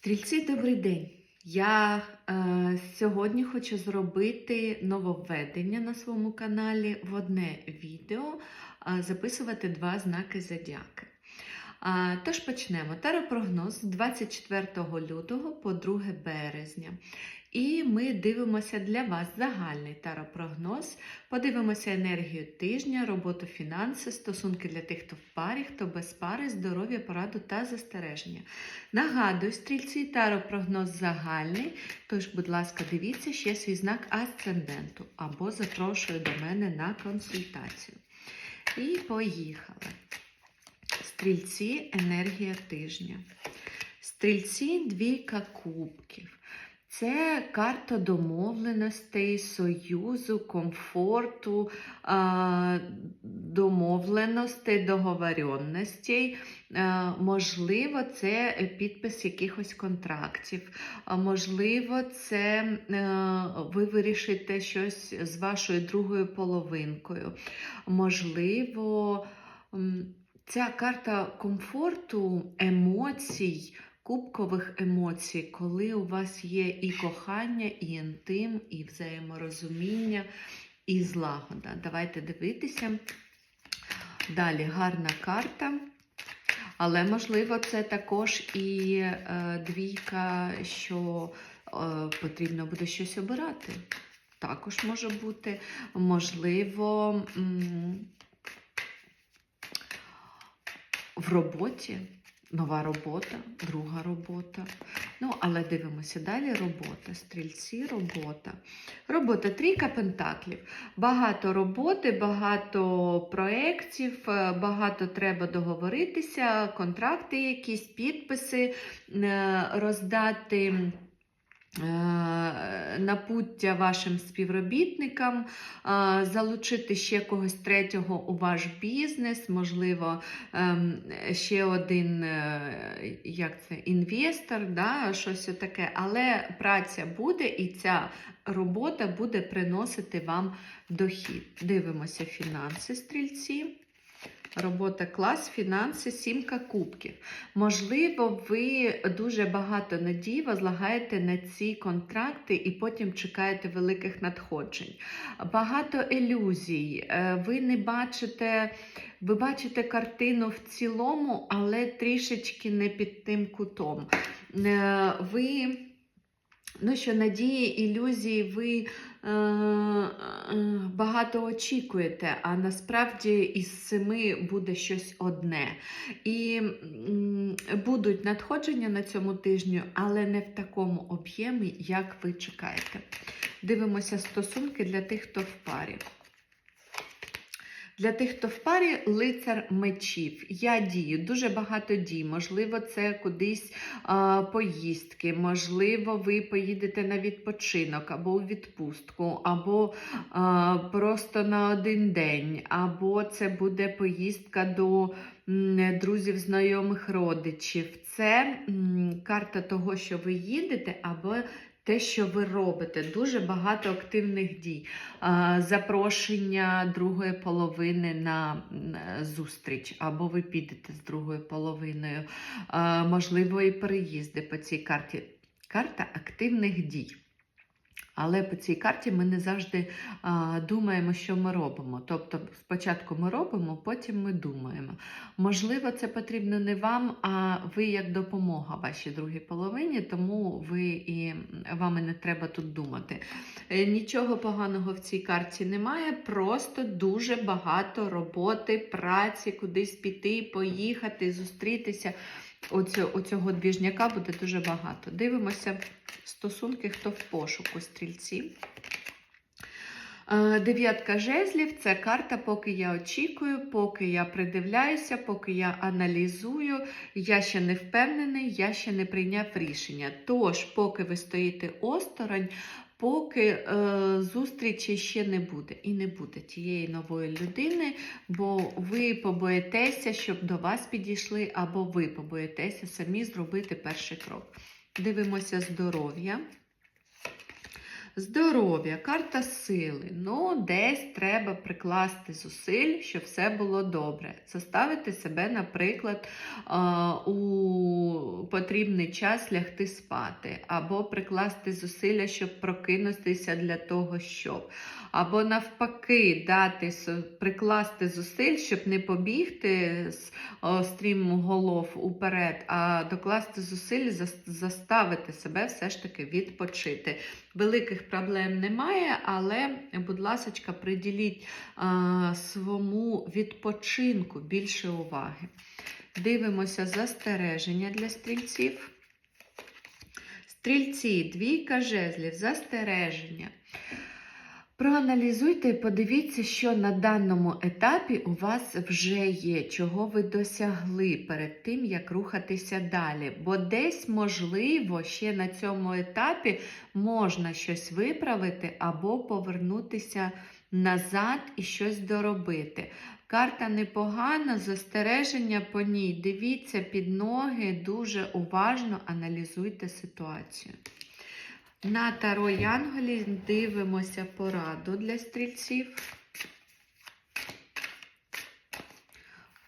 Стрільці, добрий день! Я е, сьогодні хочу зробити нововведення на своєму каналі в одне відео, е, записувати два знаки зодіаки. Тож почнемо. Таропрогноз з 24 лютого по 2 березня. І ми дивимося для вас загальний таропрогноз. Подивимося енергію тижня, роботу фінанси, стосунки для тих, хто в парі, хто без пари, здоров'я, пораду та застереження. Нагадую, стрільці таропрогноз загальний. Тож, будь ласка, дивіться ще свій знак асценденту або запрошую до мене на консультацію. І поїхали. Стрільці енергія тижня. Стрільці двійка кубків. Це карта домовленостей, союзу, комфорту, домовленостей, договоренностей. Можливо, це підпис якихось контрактів. Можливо, це ви вирішите щось з вашою другою половинкою. Можливо, ця карта комфорту, емоцій кубкових емоцій, коли у вас є і кохання, і інтим, і взаєморозуміння, і злагода. Давайте дивитися. Далі гарна карта. Але, можливо, це також і е, двійка, що е, потрібно буде щось обирати. Також може бути, можливо, в роботі нова робота, друга робота. Ну, але дивимося далі. Робота, стрільці, робота. Робота трійка пентаклів. Багато роботи, багато проєктів, е, багато треба договоритися, контракти, якісь підписи, е, роздати. Е, Напуття вашим співробітникам, е, залучити ще когось третього у ваш бізнес, можливо, ем, ще один е, як це, інвестор, да, щось таке. Але праця буде і ця робота буде приносити вам дохід. Дивимося фінанси стрільці. Робота клас, фінанси, сімка кубків. Можливо, ви дуже багато надій возлагаєте на ці контракти і потім чекаєте великих надходжень. Багато ілюзій. Е, Ви не бачите, ви бачите картину в цілому, але трішечки не під тим кутом. Е, Ви Ну, що надії, ілюзії, ви е, е, багато очікуєте, а насправді із семи буде щось одне. І е, будуть надходження на цьому тижню, але не в такому об'ємі, як ви чекаєте. Дивимося стосунки для тих, хто в парі. Для тих, хто в парі, лицар мечів. Я дію, дуже багато дій. Можливо, це кудись а, поїздки, можливо, ви поїдете на відпочинок або у відпустку, або а, просто на один день, або це буде поїздка до м, друзів, знайомих родичів. Це м, карта того, що ви їдете, або те, що ви робите, дуже багато активних дій. Запрошення другої половини на зустріч, або ви підете з другою половиною. Можливо, і переїзди по цій карті. Карта активних дій. Але по цій карті ми не завжди а, думаємо, що ми робимо. Тобто, спочатку ми робимо, потім ми думаємо. Можливо, це потрібно не вам, а ви як допомога вашій другій половині, тому ви і вам і не треба тут думати. Е, Нічого поганого в цій карті немає, просто дуже багато роботи, праці, кудись піти, поїхати, зустрітися. Оцю, оцього двіжняка буде дуже багато. Дивимося стосунки, хто в пошуку стрільці. Е, Дев'ятка жезлів це карта, поки я очікую, поки я придивляюся, поки я аналізую, я ще не впевнений, я ще не прийняв рішення. Тож, поки ви стоїте осторонь, поки е, зустрічі ще не буде. І не буде тієї нової людини, бо ви побоїтеся, щоб до вас підійшли, або ви побоїтеся самі зробити перший крок. Дивимося здоров'я. Здоров'я, карта сили. Ну, десь треба прикласти зусиль, щоб все було добре. Заставити себе, наприклад, у потрібний час лягти спати, або прикласти зусилля, щоб прокинутися для того, щоб. Або навпаки, дати прикласти зусиль, щоб не побігти з стрім голов уперед, а докласти зусиль, заставити себе все ж таки відпочити. Великих проблем немає, але, будь ласка, приділіть а, своєму відпочинку більше уваги. Дивимося застереження для стрільців. Стрільці, двійка жезлів, застереження. Проаналізуйте і подивіться, що на даному етапі у вас вже є, чого ви досягли перед тим, як рухатися далі. Бо десь, можливо, ще на цьому етапі можна щось виправити або повернутися назад і щось доробити. Карта непогана, застереження по ній. Дивіться під ноги, дуже уважно аналізуйте ситуацію. На Таро Янголі дивимося пораду для стрільців.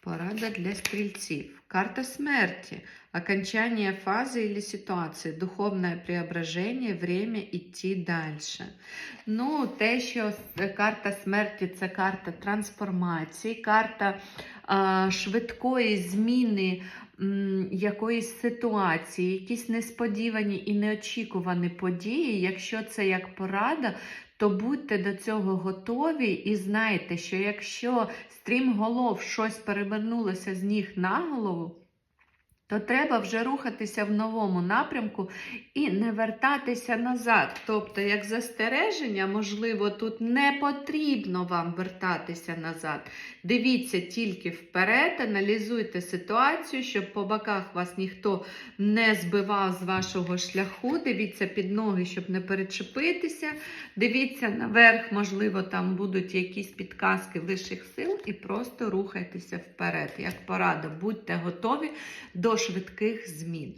Порада для стрельців. Карта смерти. Окончание фазы или ситуации. Духовное преображение. Время идти дальше. Ну, те, що карта смерті це карта трансформації, карта швидкої зміни якоїсь ситуації, якісь несподівані і неочікувані події. Якщо це як порада, то будьте до цього готові і знайте, що якщо стрім голов щось перевернулося з ніг на голову, то треба вже рухатися в новому напрямку і не вертатися назад. Тобто, як застереження, можливо, тут не потрібно вам вертатися назад. Дивіться тільки вперед, аналізуйте ситуацію, щоб по боках вас ніхто не збивав з вашого шляху. Дивіться під ноги, щоб не перечепитися. Дивіться наверх, можливо, там будуть якісь підказки вищих сил, і просто рухайтеся вперед. Як порада, будьте готові до швидких змін.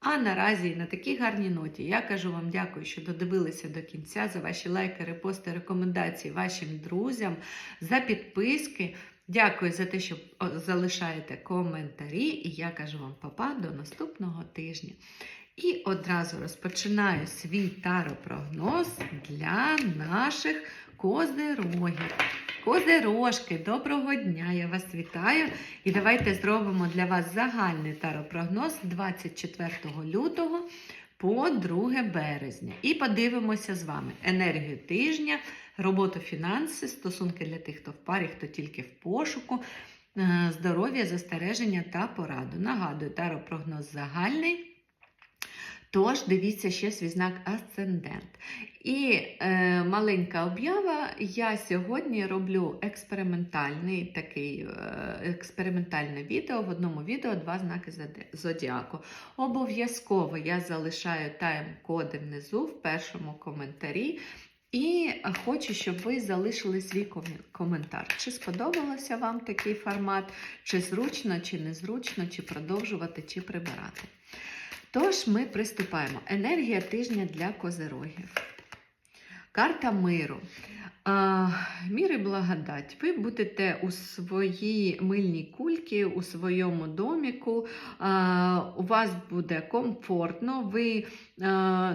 А наразі на такій гарній ноті я кажу вам дякую, що додивилися до кінця за ваші лайки, репости, рекомендації вашим друзям, за підписки. Дякую за те, що залишаєте коментарі. І я кажу вам папа до наступного тижня. І одразу розпочинаю свій таропрогноз для наших козирогів. Козирожки, доброго дня! Я вас вітаю. І давайте зробимо для вас загальний таропрогноз 24 лютого по 2 березня. І подивимося з вами енергію тижня, роботу фінанси, стосунки для тих, хто в парі, хто тільки в пошуку, е, здоров'я, застереження та пораду. Нагадую, таропрогноз загальний. Тож дивіться ще свій знак асцендент. І е, маленька об'ява. Я сьогодні роблю експериментальний такий е, експериментальне відео. В одному відео два знаки зодіаку. Обов'язково я залишаю тайм-коди внизу в першому коментарі. І хочу, щоб ви залишили свій коментар. Чи сподобався вам такий формат, чи зручно, чи незручно, чи продовжувати, чи прибирати. Тож ми приступаємо. Енергія тижня для козерогів. Карта миру. А, мір і благодать. Ви будете у своїй мильній кульці, у своєму доміку. А, у вас буде комфортно. Ви а,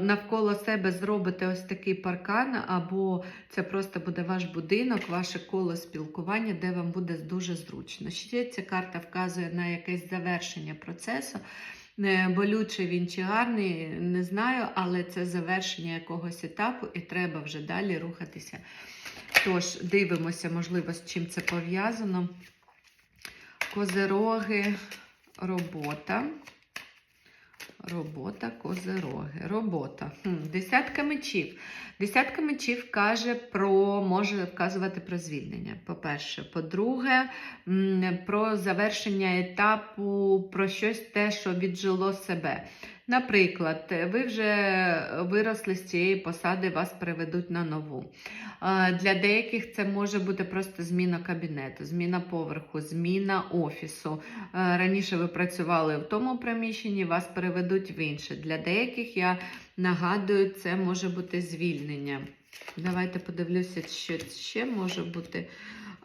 навколо себе зробите ось такий паркан, або це просто буде ваш будинок, ваше коло спілкування, де вам буде дуже зручно. Ще ця карта вказує на якесь завершення процесу. Не болючий він чи гарний, не знаю, але це завершення якогось етапу, і треба вже далі рухатися. Тож, дивимося, можливо, з чим це пов'язано. Козероги, робота. Робота, козероги. Робота. Десятка мечів. Десятка мечів каже про, може вказувати про звільнення. По-перше. По-друге, про завершення етапу, про щось те, що віджило себе. Наприклад, ви вже виросли з цієї посади, вас переведуть на нову. Для деяких це може бути просто зміна кабінету, зміна поверху, зміна офісу. Раніше ви працювали в тому приміщенні, вас переведуть в інше. Для деяких, я нагадую, це може бути звільнення. Давайте подивлюся, що ще може бути.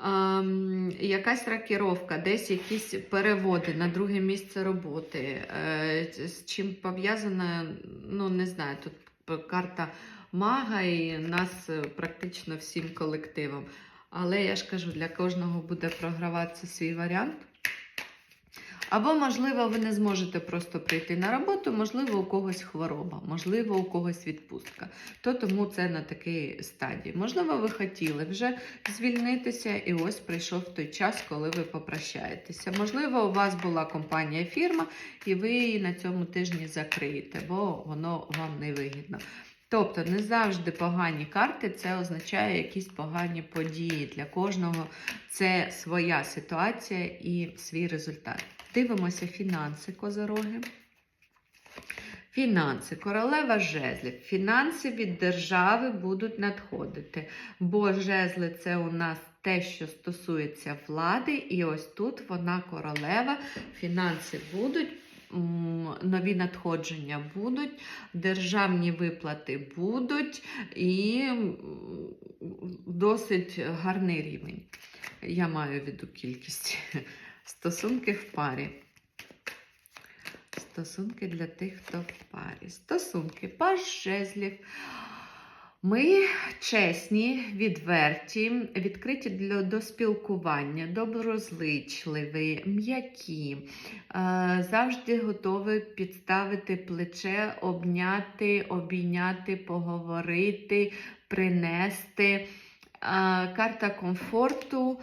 Ем, якась ракіровка, десь якісь переводи на друге місце роботи. Е, з чим пов'язана, ну не знаю, тут карта мага і нас е, практично всім колективом. Але я ж кажу, для кожного буде програватися свій варіант. Або, можливо, ви не зможете просто прийти на роботу, можливо, у когось хвороба, можливо, у когось відпустка. То тому це на такій стадії. Можливо, ви хотіли вже звільнитися, і ось прийшов той час, коли ви попрощаєтеся. Можливо, у вас була компанія фірма, і ви її на цьому тижні закриєте, бо воно вам не вигідно. Тобто не завжди погані карти, це означає якісь погані події. Для кожного це своя ситуація і свій результат. Дивимося фінанси козороги. Фінанси, королева жезлів. Фінанси від держави будуть надходити, бо жезли це у нас те, що стосується влади, і ось тут вона королева. Фінанси будуть, нові надходження будуть, державні виплати будуть і досить гарний рівень. Я маю в виду кількість. Стосунки в парі. Стосунки для тих, хто в парі. Стосунки, паж жезлів. Ми чесні, відверті, відкриті для, до спілкування, доброзичливі, м'які, е, завжди готові підставити плече, обняти, обійняти, поговорити, принести. Карта комфорту,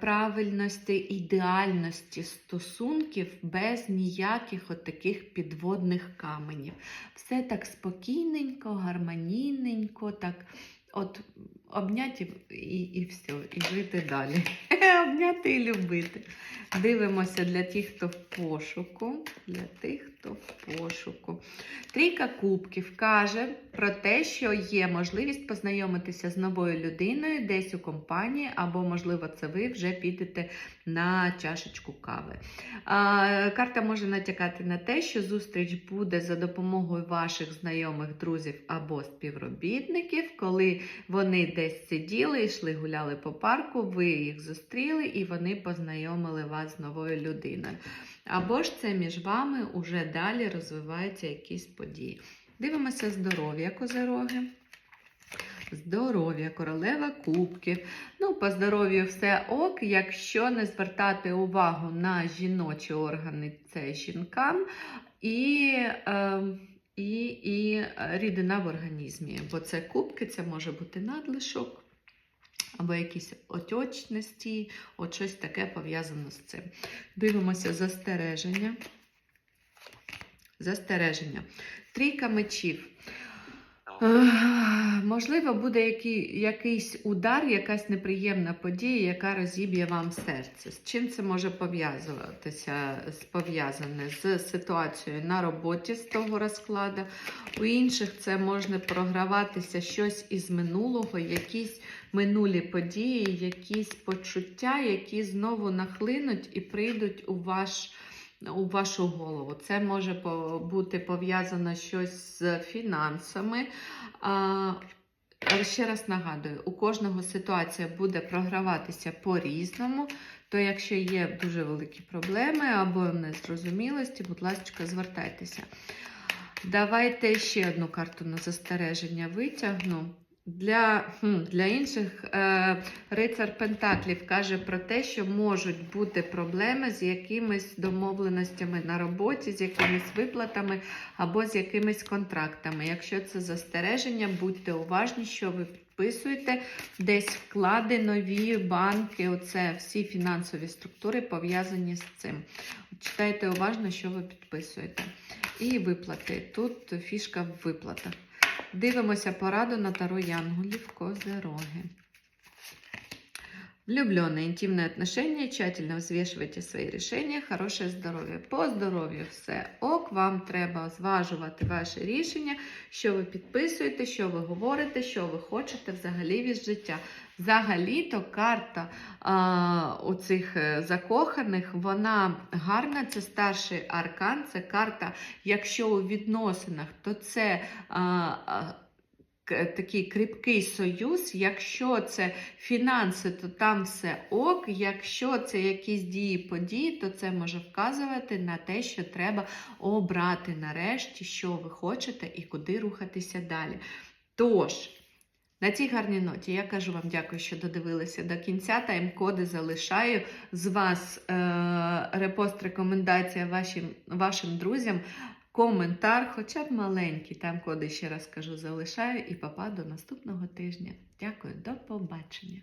правильності, ідеальності стосунків без ніяких таких підводних каменів. Все так спокійненько, гармонійненько, так от обняти і, і все, і жити далі. Обняти і любити. Дивимося для тих, хто в пошуку. Для тих, хто в пошуку. Трійка кубків каже про те, що є можливість познайомитися з новою людиною десь у компанії, або, можливо, це ви вже підете на чашечку кави. А, карта може натякати на те, що зустріч буде за допомогою ваших знайомих, друзів або співробітників, коли вони десь сиділи, йшли, гуляли по парку, ви їх зустріли і вони познайомили вас з новою людиною. Або ж це між вами уже далі розвиваються якісь події. Дивимося здоров'я козероги. Здоров'я, королева кубків. Ну, по здоров'ю все ок, якщо не звертати увагу на жіночі органи, це жінкам і, е, і, і рідина в організмі. Бо це кубки, це може бути надлишок. Або якісь отечності, от щось таке пов'язано з цим. Дивимося застереження. Застереження. Трійка мечів. Можливо, буде який, якийсь удар, якась неприємна подія, яка розіб'є вам серце. З чим це може пов'язуватися, пов'язане з ситуацією на роботі з того розкладу. У інших це може програватися щось із минулого, якісь минулі події, якісь почуття, які знову нахлинуть і прийдуть у ваш. У вашу голову. Це може бути пов'язано щось з фінансами. Але ще раз нагадую, у кожного ситуація буде програватися по-різному. То якщо є дуже великі проблеми або незрозумілості, будь ласка, звертайтеся. Давайте ще одну карту на застереження витягну. Для, для інших е, рицар Пентаклів каже про те, що можуть бути проблеми з якимись домовленостями на роботі, з якимись виплатами або з якимись контрактами. Якщо це застереження, будьте уважні, що ви підписуєте. Десь вклади, нові банки, оце всі фінансові структури пов'язані з цим. Читайте уважно, що ви підписуєте. І виплати. Тут фішка в виплатах. Дивимося пораду на таро Янголів Козероги. Влюбленные, интимные отношения, тщательно взвешивайте свої рішення, хороше здоров'я. По здоров'ю все ок, вам треба зважувати ваше рішення, що ви підписуєте, що ви говорите, що ви хочете взагалі від життя. Взагалі-то карта а, у цих е, закоханих, вона гарна, це старший аркан, це карта, якщо у відносинах, то це а, такий кріпкий союз. Якщо це фінанси, то там все ок. Якщо це якісь дії, події, то це може вказувати на те, що треба обрати нарешті, що ви хочете і куди рухатися далі. Тож. На цій гарній ноті я кажу вам дякую, що додивилися до кінця. Тайм-коди залишаю. З вас е- репост, рекомендація вашим, вашим друзям, коментар, хоча б маленький. Там коди ще раз кажу, залишаю. І папа до наступного тижня. Дякую, до побачення.